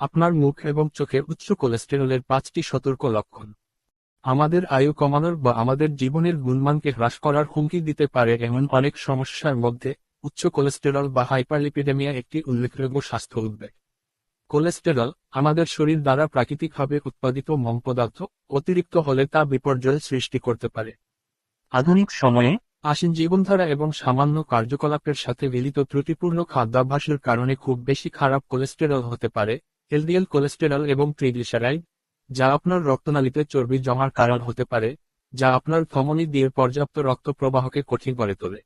আপনার মুখ এবং চোখে উচ্চ কোলেস্টেরলের পাঁচটি সতর্ক লক্ষণ। আমাদের আয়ু কমানোর বা আমাদের জীবনের গুণমানকে হ্রাস করার হুমকি দিতে পারে এমন অনেক সমস্যার মধ্যে উচ্চ কোলেস্টেরল বা হাইপারলিপিডেমিয়া একটি উল্লেখযোগ্য স্বাস্থ্য উদ্বেগ। কোলেস্টেরল আমাদের শরীর দ্বারা প্রাকৃতিকভাবে উৎপাদিত মম পদার্থ অতিরিক্ত হলে তা বিপর্যয় সৃষ্টি করতে পারে। আধুনিক সময়ে আসীন জীবনধারা এবং সামান্য কার্যকলাপের সাথে মিলিত ত্রুটিপূর্ণ খাদ্যাভ্যাসের কারণে খুব বেশি খারাপ কোলেস্টেরল হতে পারে এলডিএল কোলেস্টেরল এবং ট্রিগ্লিসারাইড, যা আপনার রক্তনালীতে চর্বি জমার কারণ হতে পারে, যা আপনার ধমনী দিয়ে পর্যাপ্ত রক্ত প্রবাহকে কঠিন করে তোলে।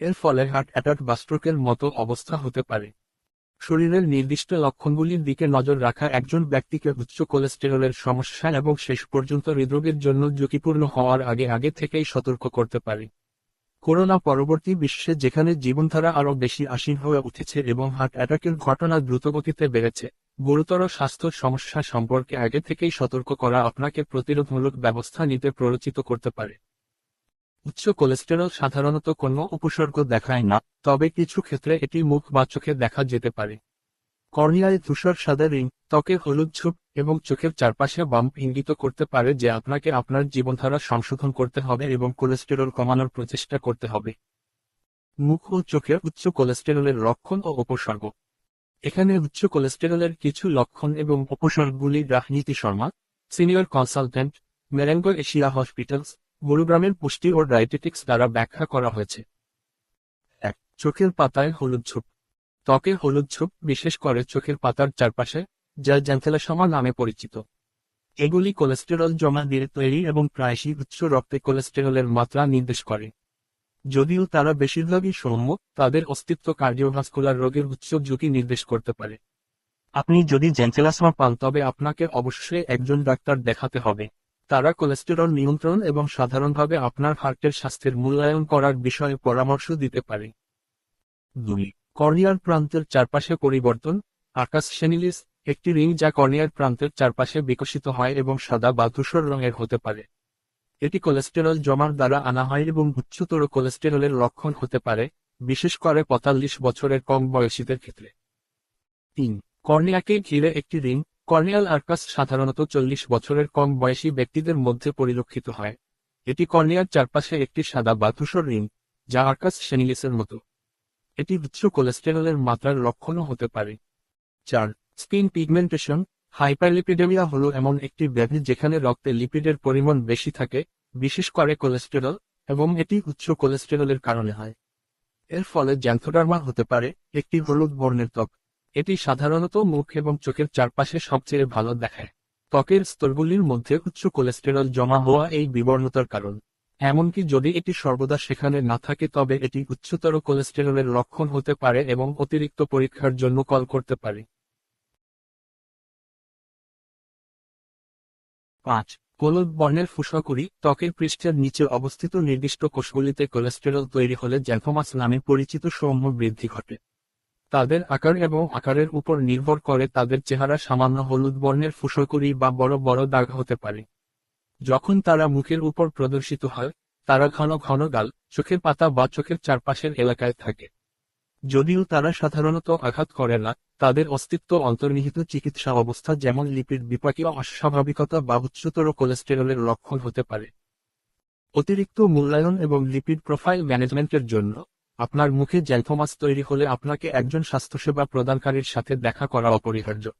এর ফলে হার্ট অ্যাটাক বা স্ট্রোকের মতো অবস্থা হতে পারে। শরীরের নির্দিষ্ট লক্ষণগুলির দিকে নজর রাখা একজন ব্যক্তিকে উচ্চ কোলেস্টেরলের সমস্যা এবং শেষ পর্যন্ত হৃদরোগের জন্য ঝুঁকিপূর্ণ হওয়ার আগে আগে থেকেই সতর্ক করতে পারে। করোনা পরবর্তী বিশ্বে যেখানে জীবনধারা আরও বেশি আসীন হয়ে উঠেছে এবং হার্ট অ্যাটাকের ঘটনা দ্রুতগতিতে বেড়েছে গুরুতর স্বাস্থ্য সমস্যা সম্পর্কে আগে থেকেই সতর্ক করা আপনাকে প্রতিরোধমূলক ব্যবস্থা নিতে প্ররোচিত করতে পারে। উচ্চ কোলেস্টেরল সাধারণত কোনো উপসর্গ দেখায় না, তবে কিছু ক্ষেত্রে এটি মুখ বা চোখে দেখা যেতে পারে। কর্নিয়ায় ধূসর সাদা রিং, ত্বকে হলুদ ঝোপ এবং চোখের চারপাশে বাম্প ইঙ্গিত করতে পারে যে আপনাকে আপনার জীবনধারা সংশোধন করতে হবে এবং কোলেস্টেরল কমানোর প্রচেষ্টা করতে হবে। মুখ ও চোখে উচ্চ কোলেস্টেরলের লক্ষণ ও উপসর্গ। এখানে উচ্চ কোলেস্টেরলের কিছু লক্ষণ এবং উপসর্গগুলি Rajniti Sharma, senior consultant, Marengo Asia hospitals, গুরুগ্রামের পুষ্টি ও ডায়েটেটিক্স দ্বারা ব্যাখ্যা করা হয়েছে। এক, চোখের পাতায় হলুদ ঝোপ। ত্বকে হলুদ ঝোপ, বিশেষ করে চোখের পাতার চারপাশে, যা জ্যান্থেলাসমা নামে পরিচিত। এগুলি কোলেস্টেরল জমা দিয়ে তৈরি এবং প্রায়শই উচ্চ রক্তে কোলেস্টেরলের মাত্রা নির্দেশ করে। যদিও তারা বেশিরভাগই সৌম্য, তাদের অস্তিত্ব কার্ডিওভাস্কুলার রোগের উচ্চ ঝুঁকি নির্দেশ করতে পারে। আপনি যদি জেন্সেলাসমা পান, তবে আপনাকে অবশ্যই একজন ডাক্তার দেখাতে হবে। তারা কোলেস্টেরল নিয়ন্ত্রণ এবং সাধারণভাবে আপনার হার্টের স্বাস্থ্যের মূল্যায়ন করার বিষয়ে পরামর্শ দিতে পারে। দুই, কর্নিয়ার প্রান্তের চারপাশে পরিবর্তন। আকাশ সেনিলিস, একটি রিং যা কর্নিয়ার প্রান্তের চারপাশে বিকশিত হয় এবং সাদা বা ধূসর রঙের হতে পারে। এটি কোলেস্টেরল জমার দ্বারা আনা হয় এবং উচ্চতর কোলেস্টেরলের লক্ষণ হতে পারে, বিশেষ করে পঁয়তাল্লিশ বছরের কম বয়সীদের ক্ষেত্রে। তিন, কর্নিয়াকে ঘিরে একটি রিং, কর্নিয়াল আর্কাস সাধারণত চল্লিশ বছরের কম বয়সী ব্যক্তিদের মধ্যে পরিলক্ষিত হয়। এটি কর্নিয়ার চারপাশে একটি সাদা বা ধূসর রিং, যা আর্কাস সেনিলিসের মতো। এটি উচ্চ কোলেস্টেরলের মাত্রার লক্ষণও হতে পারে। চার, স্কিন পিগমেন্টেশন হাইপারলিপিডেমিয়া হল এমন একটি ব্যাধি যেখানে রক্তে লিপিডের পরিমাণ বেশি থাকে, বিশেষ করে কোলেস্টেরল, এবং এটি উচ্চ কোলেস্টেরলের কারণে হয়। এর ফলে জ্যান্থোডার্মা হতে পারে, একটি হলুদ বর্ণের ত্বক। এটি সাধারণত মুখ এবং চোখের চারপাশে সবচেয়ে ভালো দেখায়। ত্বকের স্তরগুলির মধ্যে উচ্চ কোলেস্টেরল জমা হওয়া এই বিবর্ণতার কারণ। এমনকি যদি এটি সর্বদা সেখানে না থাকে, তবে এটি উচ্চতর কোলেস্টেরলের লক্ষণ হতে পারে এবং অতিরিক্ত পরীক্ষার জন্য কল করতে পারে। পাঁচ হলুদ বর্ণের ফুসকুড়ি ত্বকের পৃষ্ঠের নিচে অবস্থিত নির্দিষ্ট কোষগুলিতে কোলেস্টেরল তৈরি হলে জ্যাথোমাস নামে পরিচিত সৌম্য বৃদ্ধি ঘটে। তাদের আকার এবং আকারের উপর নির্ভর করে তাদের চেহারা সামান্য হলুদ বর্ণের ফুসকুড়ি বা বড় বড় দাগ হতে পারে। যখন তারা মুখের উপর প্রদর্শিত হয়, তারা ঘন ঘন গাল, চোখের পাতা বা চোখের চারপাশের এলাকায় থাকে। যদিও তারা সাধারণত আঘাত করে না, তাদের অস্তিত্ব অন্তর্নিহিত চিকিৎসা অবস্থা যেমন লিপিড বিপাকীয় অস্বাভাবিকতা বা উচ্চতর কোলেস্টেরলের লক্ষণ হতে পারে। অতিরিক্ত মূল্যায়ন এবং লিপিড প্রোফাইল ম্যানেজমেন্টের জন্য আপনার মুখে জ্যালথোমাস তৈরি হলে আপনাকে একজন স্বাস্থ্যসেবা প্রদানকারীর সাথে দেখা করা অপরিহার্য।